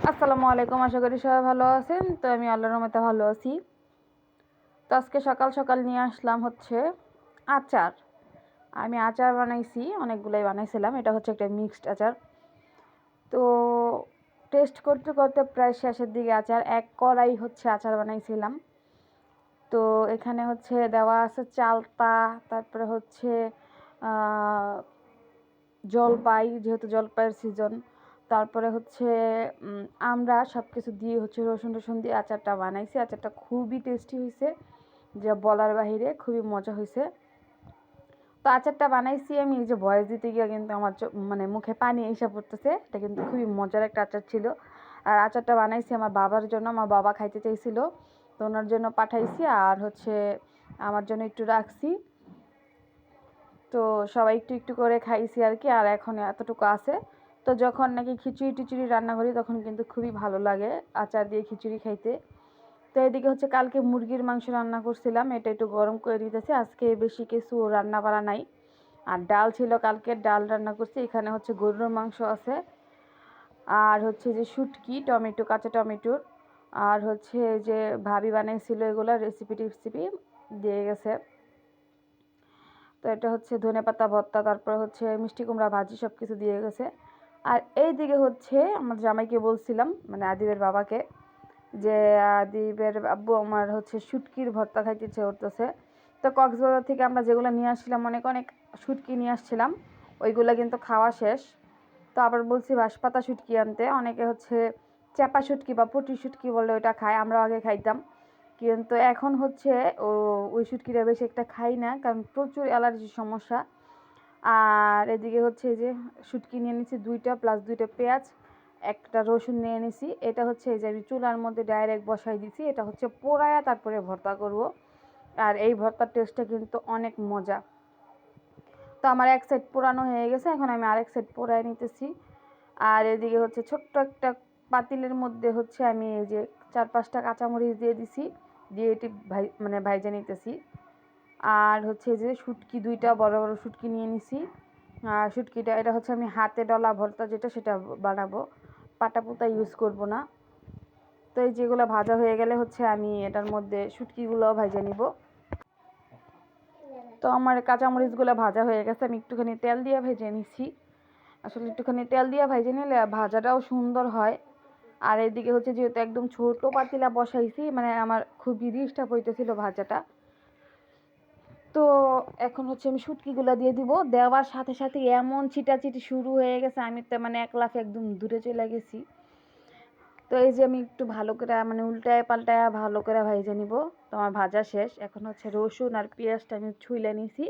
আসসালামু আলাইকুম, আশা করি সবাই ভালো আছেন। তো আমি আল্লাহর রহমতে ভালো আছি। তো আজকে সকাল সকাল নিয়ে আসলাম হচ্ছে আচার। আমি আচার বানাইছি, অনেকগুলোই বানাইছিলাম। এটা হচ্ছে একটা মিক্সড আচার। তো টেস্ট করতে করতে প্রায় শেষের দিকে আচার, এক কড়াই হচ্ছে আচার বানাইছিলাম। তো এখানে হচ্ছে দেওয়া আছে চালতা, তারপরে হচ্ছে জলপাই, যেহেতু জলপাইয়ের সিজন তারপরে হচ্ছে আমরা সব কিছু দিয়ে হচ্ছে রসুন টসুন দিয়ে আচারটা বানাইছি। আচারটা খুবই টেস্টি হয়েছে যা বলার বাহিরে খুবই মজা হয়েছে তো আচারটা বানাইছি আমি, এই যে ভয়েস দিতে গিয়ে কিন্তু আমার মানে মুখে পানি এসে পড়তেছে। এটা কিন্তু খুবই মজার একটা আচার ছিল। আর আচারটা বানাইছি আমার বাবার জন্য, আমার বাবা খাইতে চাইছিল। তো ওনার জন্য পাঠাইছি আর হচ্ছে আমার জন্য একটু রাখছি। তো সবাই একটু একটু করে খাইছি আর কি, আর এখন এতটুকু আছে। তো যখন নাকি খিচুড়ি টিচুড়ি রান্না করি, তখন কিন্তু খুবই ভালো লাগে আচার দিয়ে খিচুড়ি খাইতে। তো এদিকে হচ্ছে কালকে মুরগির মাংস রান্না করছিলাম, এটা একটু গরম করে দিতেছি। আজকে বেশি কিছু রান্না বাড়া নাই। আর ডাল ছিল, কালকে ডাল রান্না করছি। এখানে হচ্ছে গরুর মাংস আছে। আর হচ্ছে যে শুটকি, টমেটো, কাঁচা টমেটোর। আর হচ্ছে যে ভাবি বানাইছিল এগুলো রেসিপি টিপসিপি দিয়ে গেছে। তো এটা হচ্ছে ধনে পাতা ভর্তা, তারপর হচ্ছে মিষ্টি কুমড়া ভাজি সব কিছু দিয়ে গেছে। আর এই দিকে হচ্ছে আমার জামাইকে বলছিলাম মানে আদিবের বাবাকে, যে আদিবের আব্বু আমার হচ্ছে শুটকির ভর্তা খাইতে ইচ্ছে করতেছে তো কক্সবাজার থেকে আমরা যেগুলো নিয়ে আসছিলাম, অনেক অনেক শুটকি নিয়ে আসছিলাম, ওইগুলো কিন্তু খাওয়া শেষ। তো আবার বলছি বাঁশপাতা শুটকি আনতে, অনেকে হচ্ছে চাপা শুটকি বা পুটি শুটকি বলে ওইটা খায়, আমরাও আগে খাইতাম। কিন্তু এখন হচ্ছে ও, ওই শুটকিটা বেশি একটা খাই না, কারণ প্রচুর অ্যালার্জির সমস্যা। আর এদিকে হচ্ছে এই যে শুটকি নিয়ে নিছি দুইটা প্লাস দুইটা পেঁয়াজ, একটা রসুন নিয়ে নিছি। এটা হচ্ছে এই যে আমি চুলার মধ্যে ডাইরেক্ট বসাই দিছি। এটা হচ্ছে পোড়ায়া, তারপরে ভর্তা করব। আর এই ভর্তার টেস্টটা কিন্তু অনেক মজা। তো আমার এক সাইড পোড়ানো হয়ে গেছে, এখন আমি আরেক সাইড পোড়ায় নিতেছি। আর এদিকে হচ্ছে ছোট্ট একটা পাতিলের মধ্যে হচ্ছে আমি এই যে চার পাঁচটা কাঁচামরিচ দিয়ে দিছি, দিয়ে এটি ভাই মানে ভাইজে নিতেছি। আর হচ্ছে যে শুটকি, দুইটা বড় বড় শুটকি নিয়ে নিছি। আর শুটকিটা, এটা হচ্ছে আমি হাতে ডলা ভর্তা যেটা, সেটা বানাবো। পাটা পুতা ইউজ করব না। তো এই যেগুলো ভাজা হয়ে গেলে হচ্ছে আমি এটার মধ্যে শুটকিগুলোও ভাজে নিব। তো আমার কাঁচামরিচগুলো ভাজা হয়ে গেছে, আমি একটুখানি তেল দিয়ে ভেজে নিছি। আসলে একটুখানি তেল দিয়ে ভেজে নিলে ভাজাটাও সুন্দর হয়। আর এদিকে হচ্ছে যেহেতু একদম ছোটো পাতিলা বসাইছি মানে আমার খুবই ডিস্টার্ব হইতেছিল ভাজাটা। তো এখন হচ্ছে আমি শুটকিগুলো দিয়ে দিব। দেওয়ার সাথে সাথে এমন ছিটাছিটি শুরু হয়ে গেছে আমি তো মানে এক লাফে একদম দূরে চলে গেছি। তো এই যে আমি একটু ভালো করে মানে উল্টায় পাল্টায় ভালো করে ভাইজে নিব। তো আমার ভাজা শেষ। এখন হচ্ছে রসুন আর পেঁয়াজটা আমি ছুইলে নিছি।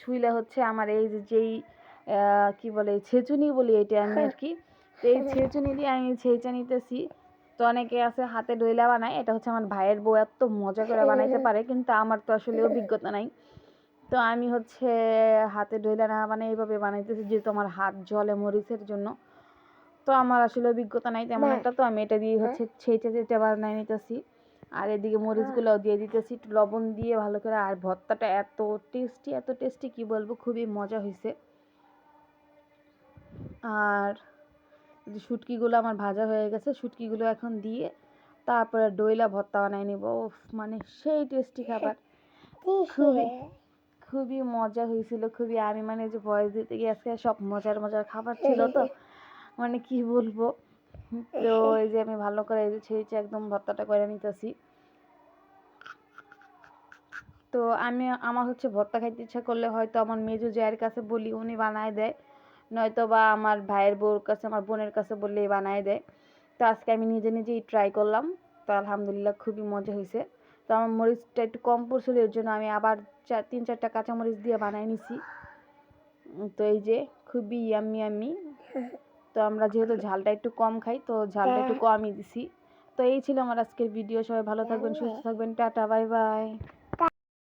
ছুইলে হচ্ছে আমার এই যে যেই কি বলে ছেঁচুনি বলি এটা আমি আর কি তো এই ছেঁচুনি দিয়ে আমি ছেঁচে নিতেছি। তো অনেকে আছে হাতে ডইলা বানায় এটা হচ্ছে আমার ভাইয়ের বউ এত মজা করে বানাইতে পারে কিন্তু আমার তো আসলে অভিজ্ঞতা নাই। তো আমি হচ্ছে হাতে ডইলা না মানে এইভাবে বানাইতেছি যেহেতু আমার হাত জলে মরিচের জন্য। তো আমার আসলে অভিজ্ঞতা নাই তেমন একটা তো আমি এটা দিয়ে হচ্ছে ছেঁচে ছেঁচে বানাই নিতেছি। আর এদিকে মরিচগুলোও দিয়ে দিতেছি একটু লবণ দিয়ে ভালো করে। আর ভর্তাটা এত টেস্টি এত টেস্টি কি বলব খুবই মজা হয়েছে আর শুটকিগুলো আমার ভাজা হয়ে গেছে শুটকিগুলো এখন দিয়ে তারপরে ডইলা ভর্তা বানাই নিব। মানে সেই টেস্টি খাবার। খুবই খুবই মজা হয়েছিল খুবই আমি মানে যে ভয়েস দিতে গিয়ে আজকে সব মজার মজার খাবার ছিল তো মানে কি বলব? তো এই যে আমি ভালো করে এই যে ছেড়েছি একদম ভর্তাটা করে নিতেছি। তো আমি আমার হচ্ছে ভর্তা খাইতে ইচ্ছা করলে হয়তো আমার মেজো জায়ের কাছে বলি উনি বানায় দেয়। নয়তো বা আমার ভাইয়ের বউর কাছে আমার বোনের কাছে বললেই বানায় দেয়। তো আজকে আমি নিজে নিজেই ট্রাই করলাম। তো আলহামদুলিল্লাহ খুবই মজা হয়েছে। তো আমার মরিচটা একটু কম পড়ছিল এর জন্য আমি আবার চার তিন চারটা কাঁচামরিচ দিয়ে বানাই নিছি। তো এই যে খুবই ইয়াম্মি আমি তো আমরা যেহেতু ঝালটা একটু কম খাই তো ঝালটা একটু কমই দিছি। তো এই ছিল আমার আজকের ভিডিও সবাই ভালো থাকবেন সুস্থ থাকবেন। Tata bye bye.